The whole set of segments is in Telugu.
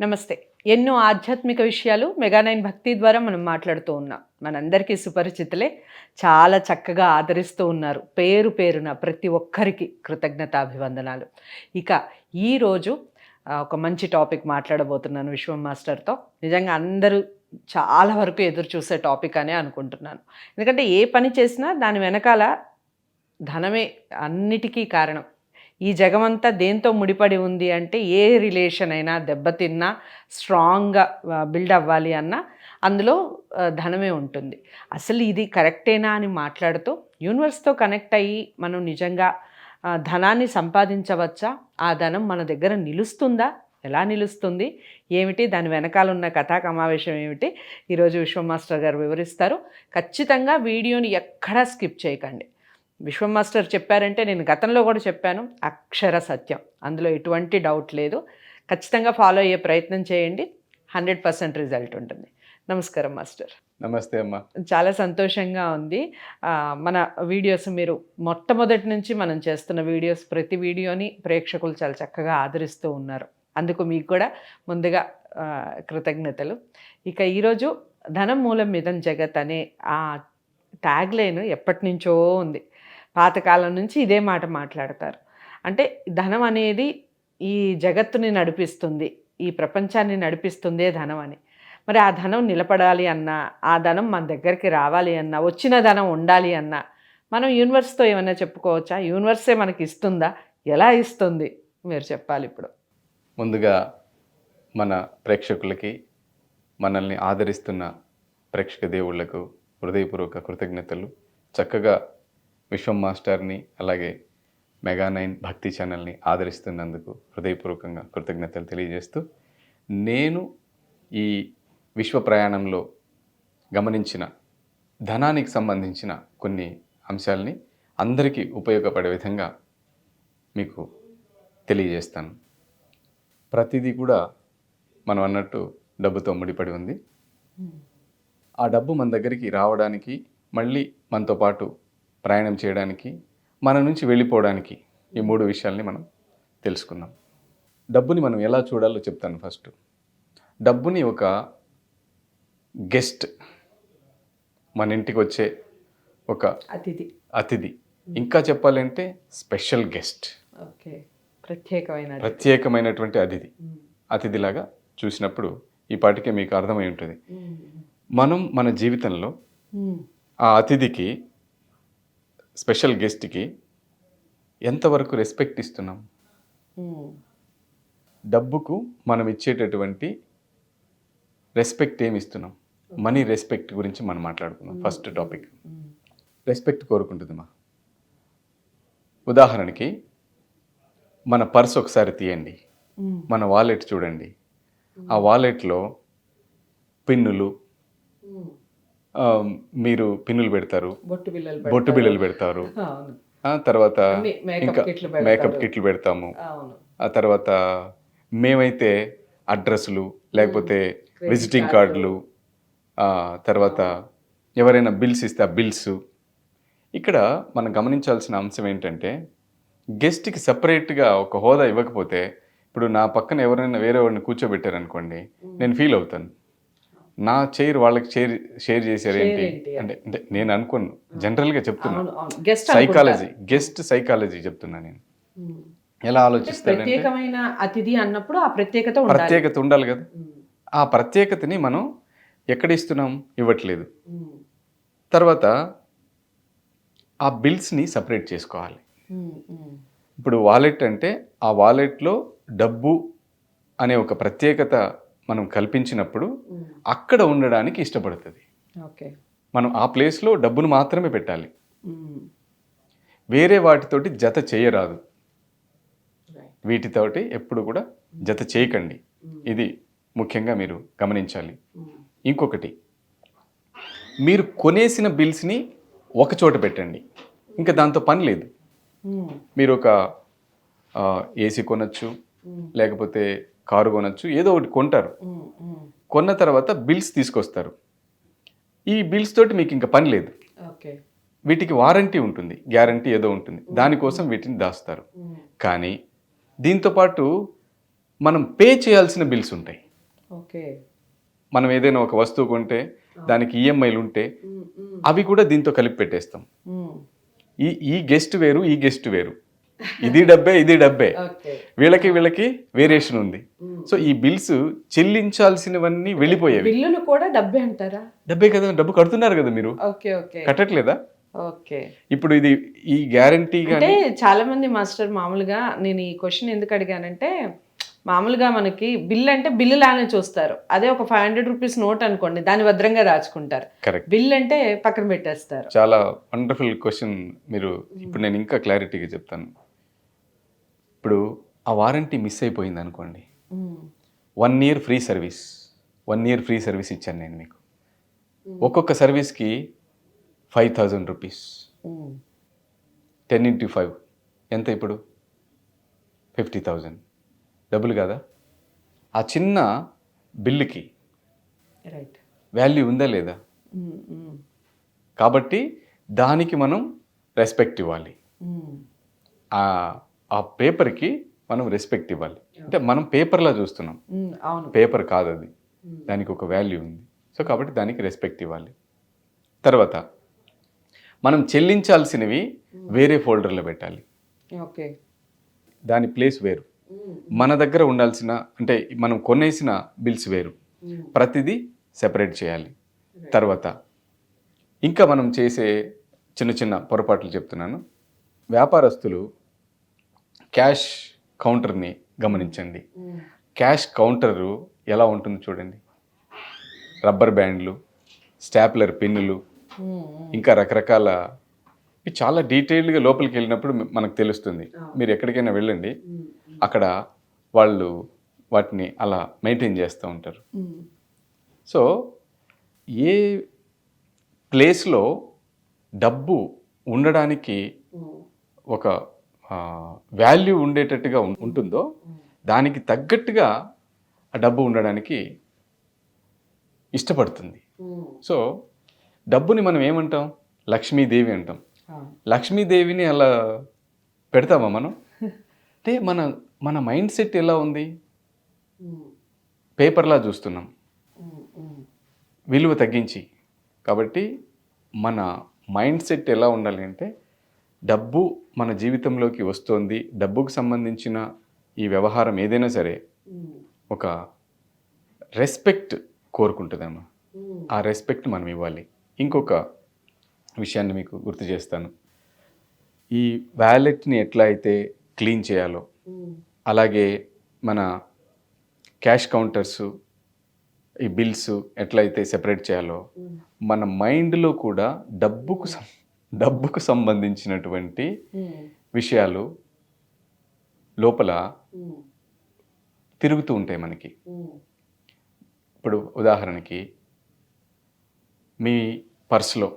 నమస్తే. ఎన్నో ఆధ్యాత్మిక విషయాలు మెగానైన్ భక్తి ద్వారా మనం మాట్లాడుతూ ఉన్నాం. మనందరికీ సుపరిచితులే. చాలా చక్కగా ఆదరిస్తూ ఉన్నారు. పేరు పేరున ప్రతి ఒక్కరికి కృతజ్ఞతాభివందనాలు. ఇక ఈరోజు ఒక మంచి టాపిక్ మాట్లాడబోతున్నాను విశ్వం మాస్టర్తో. నిజంగా అందరూ చాలా వరకు ఎదురు చూసే టాపిక్ అనే అనుకుంటున్నాను. ఎందుకంటే ఏ పని చేసినా దాని వెనకాల ధనమే అన్నిటికీ కారణం. ఈ జగమంతా దేంతో ముడిపడి ఉంది అంటే ఏ రిలేషన్ అయినా దెబ్బతిన్నా స్ట్రాంగ్గా బిల్డ్ అవ్వాలి అన్నా అందులో ధనమే ఉంటుంది. అసలు ఇది కరెక్టేనా అని మాట్లాడుతూ యూనివర్స్తో కనెక్ట్ అయ్యి మనం నిజంగా ధనాన్ని సంపాదించవచ్చా? ఆ ధనం మన దగ్గర నిలుస్తుందా? ఎలా నిలుస్తుంది? ఏమిటి? దాని వెనకాల ఉన్న కథా సమావేశం ఏమిటి? ఈరోజు విశ్వమాస్టర్ గారు వివరిస్తారు. ఖచ్చితంగా వీడియోని ఎక్కడా స్కిప్ చేయకండి. విశ్వం మాస్టర్ చెప్పారంటే నేను గతంలో కూడా చెప్పాను అక్షర సత్యం. అందులో ఎటువంటి డౌట్ లేదు. ఖచ్చితంగా ఫాలో అయ్యే ప్రయత్నం చేయండి. హండ్రెడ్ పర్సెంట్ రిజల్ట్ ఉంటుంది. నమస్కారం మాస్టర్. నమస్తే అమ్మా. చాలా సంతోషంగా ఉంది. మన వీడియోస్ మీరు మొట్టమొదటి నుంచి మనం చేస్తున్న వీడియోస్ ప్రతి వీడియోని ప్రేక్షకులు చాలా చక్కగా ఆదరిస్తూ ఉన్నారు. అందుకు మీకు కూడా ముందుగా కృతజ్ఞతలు. ఇక ఈరోజు ధనం మూలం మిదం జగత్ అనే ఆ ట్యాగ్ లైన్ ఎప్పటి నుంచో ఉంది. పాతకాలం నుంచి ఇదే మాట మాట్లాడతారు. అంటే ధనం అనేది ఈ జగత్తుని నడిపిస్తుంది ఈ ప్రపంచాన్ని నడిపిస్తుందే ధనం అని. మరి ఆ ధనం నిలబడాలి అన్నా ఆ ధనం మన దగ్గరికి రావాలి అన్నా వచ్చిన ధనం ఉండాలి అన్నా మనం యూనివర్స్తో ఏమైనా చెప్పుకోవచ్చా? యూనివర్సే మనకి ఇస్తుందా? ఎలా ఇస్తుంది? మీరు చెప్పాలి ఇప్పుడు. ముందుగా మన ప్రేక్షకులకి మనల్ని ఆదరిస్తున్న ప్రేక్షక దేవుళ్ళకు హృదయపూర్వక కృతజ్ఞతలు. చక్కగా విశ్వం మాస్టర్ని అలాగే మెగా నైన్ భక్తి ఛానల్ని ఆదరిస్తున్నందుకు హృదయపూర్వకంగా కృతజ్ఞతలు తెలియజేస్తూ నేను ఈ విశ్వ ప్రయాణంలో గమనించిన ధనానికి సంబంధించిన కొన్ని అంశాలని అందరికీ ఉపయోగపడే విధంగా మీకు తెలియజేస్తాను. ప్రతిదీ కూడా మనం అన్నట్టు డబ్బుతో ముడిపడి ఉంది. ఆ డబ్బు మన దగ్గరికి రావడానికి మళ్ళీ మనతో పాటు ప్రయాణం చేయడానికి మన నుంచి వెళ్ళిపోవడానికి ఈ మూడు విషయాల్ని మనం తెలుసుకుందాం. డబ్బుని మనం ఎలా చూడాలో చెప్తాను ఫస్ట్. డబ్బుని ఒక గెస్ట్ మన ఇంటికి వచ్చే ఒక అతిథి. అతిథి. ఇంకా చెప్పాలంటే స్పెషల్ గెస్ట్. ఓకే. ప్రత్యేకమైన. ప్రత్యేకమైనటువంటి అతిథి. అతిథిలాగా చూసినప్పుడు ఈ పాటికే మీకు అర్థమై ఉంటుంది. మనం మన జీవితంలో ఆ అతిథికి స్పెషల్ గెస్ట్కి ఎంతవరకు రెస్పెక్ట్ ఇస్తున్నాం? డబ్బుకు మనం ఇచ్చేటటువంటి రెస్పెక్ట్ ఏమి ఇస్తున్నాం? మనీ రెస్పెక్ట్ గురించి మనం మాట్లాడుకుందాం. First topic. రెస్పెక్ట్ కోరుకుంటుందమ్మా ఉదాహరణకి మన పర్స్ ఒకసారి తీయండి. మన వాలెట్ చూడండి. ఆ వాలెట్లో పిన్నులు మీరు పిన్నులు పెడతారు. బొట్టు. బిళ్ళలు పెడతారు. తర్వాత ఇంకా. మేకప్ కిట్లు పెడతాము. ఆ తర్వాత మేమైతే అడ్రస్లు లేకపోతే విజిటింగ్. కార్డులు తర్వాత ఎవరైనా బిల్స్ ఇస్తే ఆ బిల్స్ ఇక్కడ మనం గమనించాల్సిన అంశం ఏంటంటే గెస్ట్కి సపరేట్గా ఒక హోదా ఇవ్వకపోతే ఇప్పుడు నా పక్కన ఎవరైనా వేరే వాడిని కూర్చోబెట్టారనుకోండి నేను ఫీల్ అవుతాను. నా చైర్ వాళ్ళకి చైర్ షేర్ చేశారు ఏంటి? అంటే అంటే నేను అనుకోను. జనరల్గా చెప్తున్నా. అవును అవును. గెస్ట్ సైకాలజీ గెస్ట్ సైకాలజీ చెప్తున్నా నేను. ఎలా ప్రత్యేకమైన అతిథి అన్నప్పుడు ఆ ప్రత్యేకత ఉండాలి. ప్రత్యేకత ఉండాలి కదా. ఆ ప్రత్యేకతని మనం ఎక్కడ ఇస్తున్నాం? ఇవ్వట్లేదు. తర్వాత ఆ బిల్స్ని సపరేట్ చేసుకోవాలి. ఇప్పుడు వాలెట్ అంటే ఆ వాలెట్లో డబ్బు అనే ఒక ప్రత్యేకత మనం కల్పించినప్పుడు. అక్కడ ఉండడానికి ఇష్టపడుతుంది. ఓకే. మనం ఆ ప్లేస్లో డబ్బును మాత్రమే పెట్టాలి. వేరే వాటితోటి జత చేయరాదు. వీటితోటి ఎప్పుడు కూడా జత చేయకండి. ఇది ముఖ్యంగా మీరు గమనించాలి. ఇంకొకటి మీరు కొనేసిన బిల్స్ని ఒక చోట పెట్టండి. ఇంకా దాంతో పని లేదు. మీరు ఒక ఏసీ కొనచ్చు లేకపోతే కారు కొనచ్చు ఏదో ఒకటి కొంటారు. కొన్న తర్వాత బిల్స్ తీసుకొస్తారు. ఈ బిల్స్ తోటి మీకు ఇంకా పని లేదు. వీటికి వారంటీ ఉంటుంది గ్యారంటీ ఏదో ఉంటుంది. దానికోసం వీటిని దాస్తారు. కానీ దీంతో పాటు మనం పే చేయాల్సిన బిల్స్ ఉంటాయి. ఓకే. మనం ఏదైనా ఒక వస్తువు కొంటే దానికి ఈఎంఐలు ఉంటే అవి కూడా దీంతో కలిపి పెట్టేస్తాం. ఈ ఈ గెస్ట్ వేరు ఈ గెస్ట్ వేరు. ఇది డబ్బే ఇది డబ్బే. వీళ్ళకి వీళ్ళకి వేరియేషన్ ఉంది. సో ఈ బిల్స్ చెల్లించాల్సినవన్నీ వెళ్ళిపోయేవి. బిల్లులు కూడా డబ్బే అంటారా? డబ్బే కదా డబ్బు కడుతున్నారు కదా మీరు. Okay okay. కట్టట్లేదా? ఓకే. ఇప్పుడు ఇది ఈ గ్యారంటీ అంటే చాలా మంది మాస్టర్ మామూలుగా నేను ఈ క్వశ్చన్ ఎందుకు అడిగానంటే మామూలుగా మనకి బిల్ అంటే బిల్లు లానే చూస్తారు. అదే ఒక ఫైవ్ హండ్రెడ్ రూపీస్ నోట్ అనుకోండి దాన్ని భద్రంగా దాచుకుంటారు కరెక్ట్ బిల్ అంటే పక్కన పెట్టేస్తారు. చాలా వండర్ఫుల్ క్వశ్చన్ మీరు ఇప్పుడు నేను ఇంకా క్లారిటీగా చెప్తాను. ఇప్పుడు ఆ వారంటీ మిస్ అయిపోయింది అనుకోండి one year free service. One year free service ఇచ్చాను నేను మీకు. ఒక్కొక్క సర్వీస్కి five thousand rupees. Ten into five. ఎంత ఇప్పుడు? ఫిఫ్టీ థౌజండ్ డబ్బులు కదా? ఆ చిన్న బిల్లుకి రైట్. వాల్యూ ఉందా లేదా? కాబట్టి దానికి మనం రెస్పెక్ట్ ఇవ్వాలి. ఆ పేపర్కి మనం రెస్పెక్ట్ ఇవ్వాలి. అంటే మనం పేపర్లా చూస్తున్నాం. పేపర్ కాదు అది దానికి ఒక వాల్యూ ఉంది. సో కాబట్టి దానికి రెస్పెక్ట్ ఇవ్వాలి. తర్వాత మనం చెల్లించాల్సినవి వేరే ఫోల్డర్లో పెట్టాలి. ఓకే. దాని ప్లేస్ వేరు. మన దగ్గర ఉండాల్సిన అంటే మనం కొనేసిన బిల్స్ వేరు. ప్రతిదీ సెపరేట్ చేయాలి. తర్వాత ఇంకా మనం చేసే చిన్న చిన్న పొరపాట్లు చెప్తున్నాను. వ్యాపారస్తులు క్యాష్ కౌంటర్ని గమనించండి. క్యాష్ కౌంటరు ఎలా ఉంటుందో చూడండి. రబ్బర్ బ్యాండ్లు స్టాప్లర్ పిన్నులు ఇంకా రకరకాల చాలా డీటెయిల్డ్గా లోపలికి వెళ్ళినప్పుడు మనకు తెలుస్తుంది. మీరు ఎక్కడికైనా వెళ్ళండి. అక్కడ వాళ్ళు వాటిని అలా మెయింటైన్ చేస్తూ ఉంటారు. సో ఏ ప్లేస్లో డబ్బు ఉండడానికి ఒక వాల్యూ ఉండేటట్టుగా ఉంటుందో దానికి తగ్గట్టుగా ఆ డబ్బు ఉండడానికి ఇష్టపడుతుంది. సో డబ్బుని మనం ఏమంటాం? లక్ష్మీదేవి అంటాం. లక్ష్మీదేవిని అలా పెడతామా మనం? అంటే మన మన మైండ్ సెట్ ఎలా ఉంది? పేపర్లా చూస్తున్నాం. విలువ తగ్గించి. కాబట్టి మన మైండ్ సెట్ ఎలా ఉండాలి అంటే డబ్బు మన జీవితంలోకి వస్తోంది. డబ్బుకు సంబంధించిన ఈ వ్యవహారం ఏదైనా సరే ఒక రెస్పెక్ట్ కోరుకుంటుందమ్మా ఆ రెస్పెక్ట్ మనం ఇవ్వాలి. ఇంకొక విషయాన్ని మీకు గుర్తు చేస్తాను. ఈ వ్యాలెట్ని ఎట్లా అయితే క్లీన్ చేయాలో అలాగే మన క్యాష్ కౌంటర్స్ ఈ బిల్స్ ఎట్లయితే సెపరేట్ చేయాలో మన మైండ్లో కూడా డబ్బుకు సం- డబ్బుకు సంబంధించినటువంటి విషయాలు లోపల తిరుగుతూ ఉంటాయి మనకి. ఇప్పుడు ఉదాహరణకి మీ పర్సులో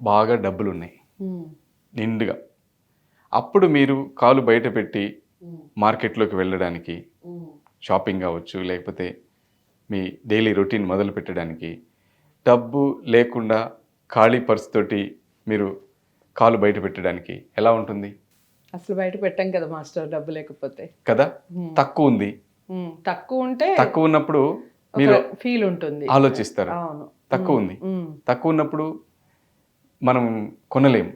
బాగా డబ్బులు ఉన్నాయి నిండుగా. అప్పుడు మీరు కాలు బయట పెట్టి మార్కెట్లోకి వెళ్ళడానికి షాపింగ్ కావచ్చు లేకపోతే మీ డైలీ రొటీన్ మొదలు పెట్టడానికి డబ్బు లేకుండా ఖాళీ పర్స్ తోటి మీరు కాలు బయట పెట్టడానికి ఎలా ఉంటుంది? అసలు బయట పెట్టాం కదా మాస్టర్ డబ్బు లేకపోతే. కదా? తక్కువ ఉంది. తక్కువ ఉంటే తక్కువ ఉన్నప్పుడు మీరు ఫీల్ ఉంటుంది. ఆలోచిస్తారు. అవును. తక్కువ ఉంది. తక్కువ ఉన్నప్పుడు మనం కొనలేం.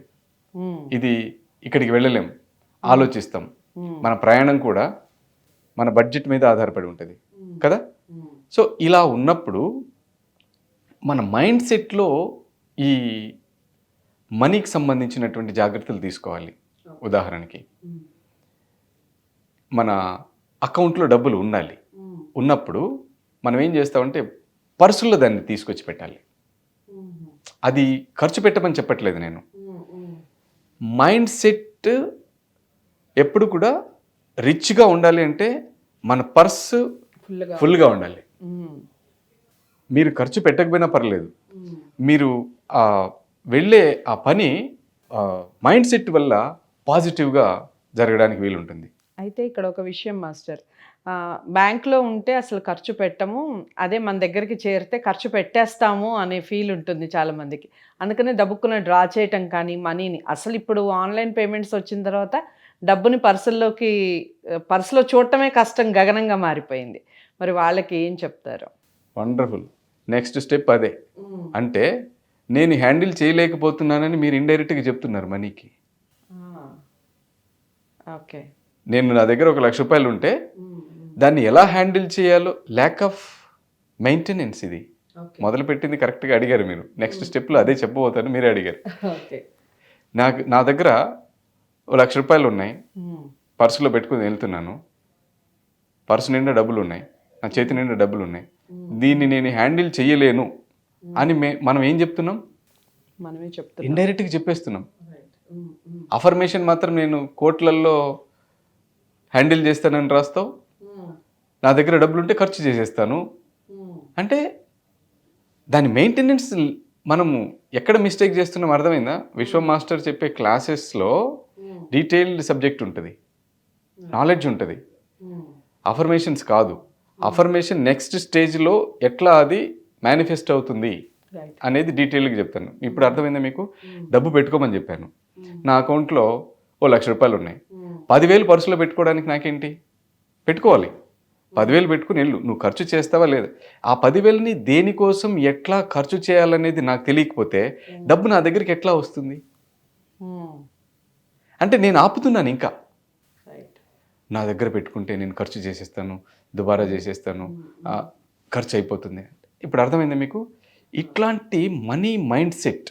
ఇది ఇక్కడికి వెళ్ళలేం. ఆలోచిస్తాం. మన ప్రయాణం కూడా మన బడ్జెట్ మీద ఆధారపడి ఉంటుంది. కదా? సో ఇలా ఉన్నప్పుడు మన మైండ్ సెట్లో ఈ మనీకి సంబంధించినటువంటి జాగ్రత్తలు తీసుకోవాలి. ఉదాహరణకి మన అకౌంట్లో డబ్బులు ఉండాలి. ఉన్నప్పుడు మనం ఏం చేస్తామంటే పర్సుల్లో దాన్ని తీసుకొచ్చి పెట్టాలి. అది ఖర్చు పెట్టమని చెప్పట్లేదు నేను. మైండ్ సెట్ ఎప్పుడు కూడా రిచ్గా ఉండాలి అంటే మన పర్సు ఫుల్గా ఉండాలి. మీరు ఖర్చు పెట్టకపోయినా పర్లేదు. మీరు వెళ్ళే ఆ పని మైండ్ సెట్ వల్ల పాజిటివ్గా జరగడానికి వీలుంటుంది. అయితే ఇక్కడ ఒక విషయం మాస్టర్. బ్యాంక్లో ఉంటే అసలు ఖర్చు పెట్టము. అదే మన దగ్గరికి చేరితే ఖర్చు పెట్టేస్తాము అనే ఫీల్ ఉంటుంది చాలా మందికి అందుకనే దబ్బుక్కున డ్రా చేయటం కానీ మనీని. అసలు ఇప్పుడు ఆన్లైన్ పేమెంట్స్ వచ్చిన తర్వాత డబ్బుని పర్సుల్లోకి పర్సులో చూడటమే కష్టం గగనంగా మారిపోయింది. మరి వాళ్ళకి ఏం చెప్తారు? వండర్ఫుల్. నెక్స్ట్ స్టెప్ అదే. అంటే నేను హ్యాండిల్ చేయలేకపోతున్నానని మీరు ఇండైరెక్ట్గా చెప్తున్నారు మనీకి. ఓకే. నేను నా దగ్గర ఒక లక్ష రూపాయలు ఉంటే దాన్ని ఎలా హ్యాండిల్ చేయాలో ల్యాక్ ఆఫ్ మెయింటెనెన్స్ ఇది. మొదలు పెట్టింది కరెక్ట్గా అడిగారు మీరు. నెక్స్ట్ స్టెప్లో అదే చెప్పబోతాను మీరే అడిగారు. నాకు నా దగ్గర లక్ష రూపాయలు ఉన్నాయి. పర్సులో పెట్టుకుని వెళ్తున్నాను. పర్సు నిండా డబ్బులు ఉన్నాయి. నా చేతి నిండా డబ్బులు ఉన్నాయి. దీన్ని నేను హ్యాండిల్ చేయలేను. అని మే మనం ఏం చెప్తున్నాం? మనమే చెప్తాం ఇండైరెక్ట్గా చెప్పేస్తున్నాం. అఫర్మేషన్ మాత్రం నేను కోట్లల్లో హ్యాండిల్ చేస్తానని రాస్తావు. నా దగ్గర డబ్బులు ఉంటే ఖర్చు చేసేస్తాను. అంటే దాని మెయింటెనెన్స్ మనము ఎక్కడ మిస్టేక్ చేస్తున్నాం అర్థమైందా? విశ్వ మాస్టర్ చెప్పే క్లాసెస్లో డీటెయిల్డ్ సబ్జెక్ట్ ఉంటుంది. నాలెడ్జ్ ఉంటుంది. అఫర్మేషన్స్ కాదు. అఫర్మేషన్ నెక్స్ట్ స్టేజ్లో ఎట్లా అది మేనిఫెస్ట్ అవుతుంది అనేది డీటెయిల్గా చెప్తాను. ఇప్పుడు అర్థమైందా మీకు? డబ్బు పెట్టుకోమని చెప్పాను. నా అకౌంట్లో ఓ లక్ష రూపాయలు ఉన్నాయి. పదివేలు పర్సులో పెట్టుకోవడానికి నాకేంటి? పెట్టుకోవాలి. పదివేలు పెట్టుకుని వెళ్ళు. నువ్వు ఖర్చు చేస్తావా లేదా? ఆ పదివేలని దేనికోసం ఎట్లా ఖర్చు చేయాలనేది నాకు తెలియకపోతే డబ్బు నా దగ్గరికి ఎట్లా వస్తుంది? అంటే నేను ఆపుతున్నాను ఇంకా. నా దగ్గర పెట్టుకుంటే నేను ఖర్చు చేసేస్తాను దుబారా చేసేస్తాను ఖర్చు అయిపోతుంది. ఇప్పుడు అర్థమైందా మీకు? ఇట్లాంటి మనీ మైండ్ సెట్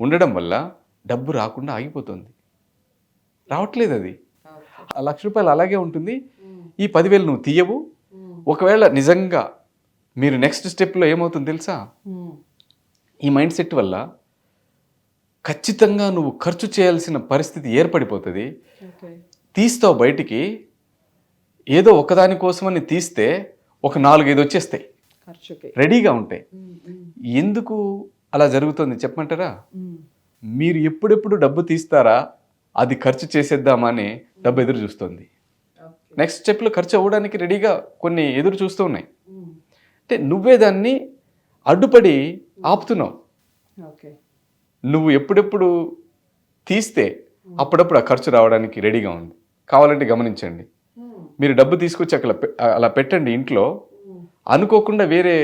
ఉండడం వల్ల డబ్బు రాకుండా ఆగిపోతుంది. రావట్లేదు అది. ఆ లక్ష రూపాయలు అలాగే ఉంటుంది. ఈ పదివేలు నువ్వు తీయవు. ఒకవేళ నిజంగా మీరు నెక్స్ట్ స్టెప్లో ఏమవుతుంది తెలుసా? ఈ మైండ్ సెట్ వల్ల ఖచ్చితంగా నువ్వు ఖర్చు చేయాల్సిన పరిస్థితి ఏర్పడిపోతుంది. తీస్తావు బయటికి. ఏదో ఒకదాని కోసమని తీస్తే ఒక నాలుగైదు వచ్చేస్తాయి. రెడీగా ఉంటాయి ఎందుకు అలా జరుగుతుంది చెప్పమంటారా? మీరు ఎప్పుడెప్పుడు డబ్బు తీస్తారా? అది ఖర్చు చేసేద్దామా అని డబ్బు ఎదురు చూస్తుంది. నెక్స్ట్ స్టెప్లో ఖర్చు అవ్వడానికి రెడీగా కొన్ని ఎదురు చూస్తూ ఉన్నాయి. అంటే నువ్వే దాన్ని అడ్డుపడి ఆపుతున్నావు. నువ్వు ఎప్పుడెప్పుడు తీస్తే అప్పుడప్పుడు ఆ ఖర్చు రావడానికి రెడీగా ఉంది. కావాలంటే గమనించండి. మీరు డబ్బు తీసుకొచ్చి అక్కడ అలా పెట్టండి ఇంట్లో. అనుకోకుండా వేరే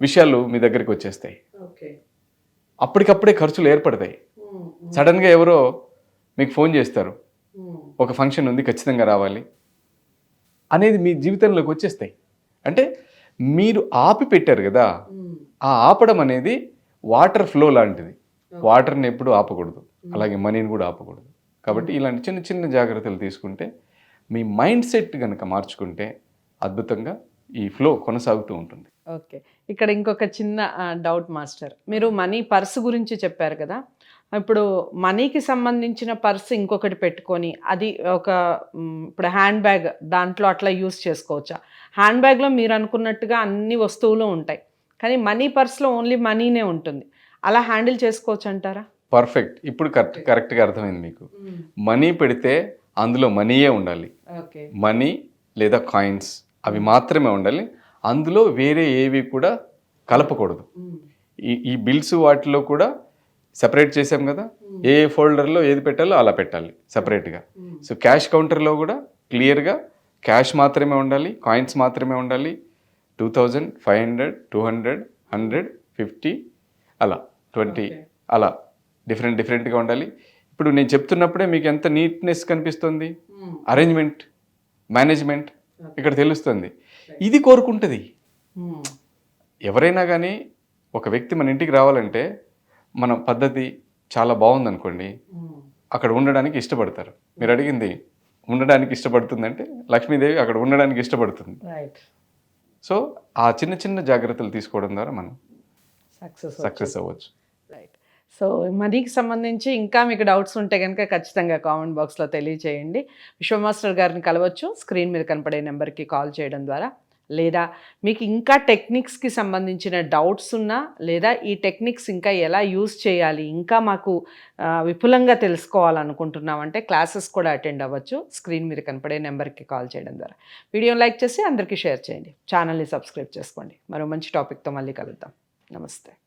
విషయాలు మీ దగ్గరికి వచ్చేస్తాయి. అప్పటికప్పుడే ఖర్చులు ఏర్పడతాయి. సడన్గా ఎవరో మీకు ఫోన్ చేస్తారు. ఒక ఫంక్షన్ ఉంది ఖచ్చితంగా రావాలి అనేది మీ జీవితంలోకి వచ్చేస్తాయి. అంటే మీరు ఆపి పెట్టారు కదా ఆ ఆపడం అనేది వాటర్ ఫ్లో లాంటిది. వాటర్ని ఎప్పుడు ఆపకూడదు. అలాగే మనీని కూడా ఆపకూడదు. కాబట్టి ఇలాంటి చిన్న చిన్న జాగ్రత్తలు తీసుకుంటే మీ మైండ్ సెట్ కనుక మార్చుకుంటే అద్భుతంగా ఈ ఫ్లో కొనసాగుతూ ఉంటుంది. ఓకే. ఇక్కడ ఇంకొక చిన్న డౌట్ మాస్టర్. మీరు మనీ పర్స్ గురించి చెప్పారు కదా. ఇప్పుడు మనీకి సంబంధించిన పర్స్ ఇంకొకటి పెట్టుకొని అది ఒక ఇప్పుడు హ్యాండ్ బ్యాగ్ దాంట్లో అట్లా యూస్ చేసుకోవచ్చా? హ్యాండ్ బ్యాగ్లో మీరు అనుకున్నట్టుగా అన్ని వస్తువులు ఉంటాయి. కానీ మనీ పర్స్లో ఓన్లీ మనీనే ఉంటుంది. అలా హ్యాండిల్ చేసుకోవచ్చు అంటారా? పర్ఫెక్ట్. ఇప్పుడు కరెక్ట్ కరెక్ట్గా అర్థమైంది మీకు. మనీ పెడితే అందులో మనీయే ఉండాలి. ఓకే. మనీ లేదా కాయిన్స్ అవి మాత్రమే ఉండాలి. అందులో వేరే ఏవి కూడా కలపకూడదు. ఈ ఈ బిల్స్ వాటిలో కూడా సెపరేట్ చేసాం కదా. ఏ ఫోల్డర్లో ఏది పెట్టాలో అలా పెట్టాలి సపరేట్గా. సో క్యాష్ కౌంటర్లో కూడా క్లియర్గా క్యాష్ మాత్రమే ఉండాలి కాయిన్స్ మాత్రమే ఉండాలి. Two thousand five hundred two hundred hundred fifty అలా ట్వంటీ అలా డిఫరెంట్ డిఫరెంట్గా ఉండాలి. ఇప్పుడు నేను చెప్తున్నప్పుడే మీకు ఎంత నీట్నెస్ కనిపిస్తుంది? Arrangement management. ఇక్కడ తెలుస్తుంది. ఇది కోరుకుంటుంది. ఎవరైనా కానీ ఒక వ్యక్తి మన ఇంటికి రావాలంటే మన పద్ధతి చాలా బాగుందనుకోండి. అక్కడ ఉండడానికి ఇష్టపడతారు. మీరు అడిగింది ఉండడానికి ఇష్టపడుతుందంటే లక్ష్మీదేవి అక్కడ ఉండడానికి ఇష్టపడుతుంది. సో ఆ చిన్న చిన్న జాగ్రత్తలు తీసుకోవడం ద్వారా మనం సక్సెస్ సక్సెస్ అవ్వచ్చు. సో మనీకి సంబంధించి ఇంకా మీకు డౌట్స్ ఉంటే కనుక ఖచ్చితంగా కామెంట్ బాక్స్లో తెలియచేయండి. విశ్వమాస్టర్ గారిని కలవచ్చు. స్క్రీన్ మీద కనపడే నెంబర్కి కాల్ చేయడం ద్వారా. లేదా మీకు ఇంకా టెక్నిక్స్కి సంబంధించిన డౌట్స్ ఉన్నా లేదా ఈ టెక్నిక్స్ ఇంకా ఎలా యూస్ చేయాలి ఇంకా మాకు విపులంగా తెలుసుకోవాలనుకుంటున్నామంటే క్లాసెస్ కూడా అటెండ్ అవ్వచ్చు. స్క్రీన్ మీద కనపడే నెంబర్కి కాల్ చేయడం ద్వారా. వీడియో లైక్ చేసి అందరికీ షేర్ చేయండి. ఛానల్ని సబ్స్క్రైబ్ చేసుకోండి. మరో మంచి టాపిక్తో మళ్ళీ కలుద్దాం. నమస్తే.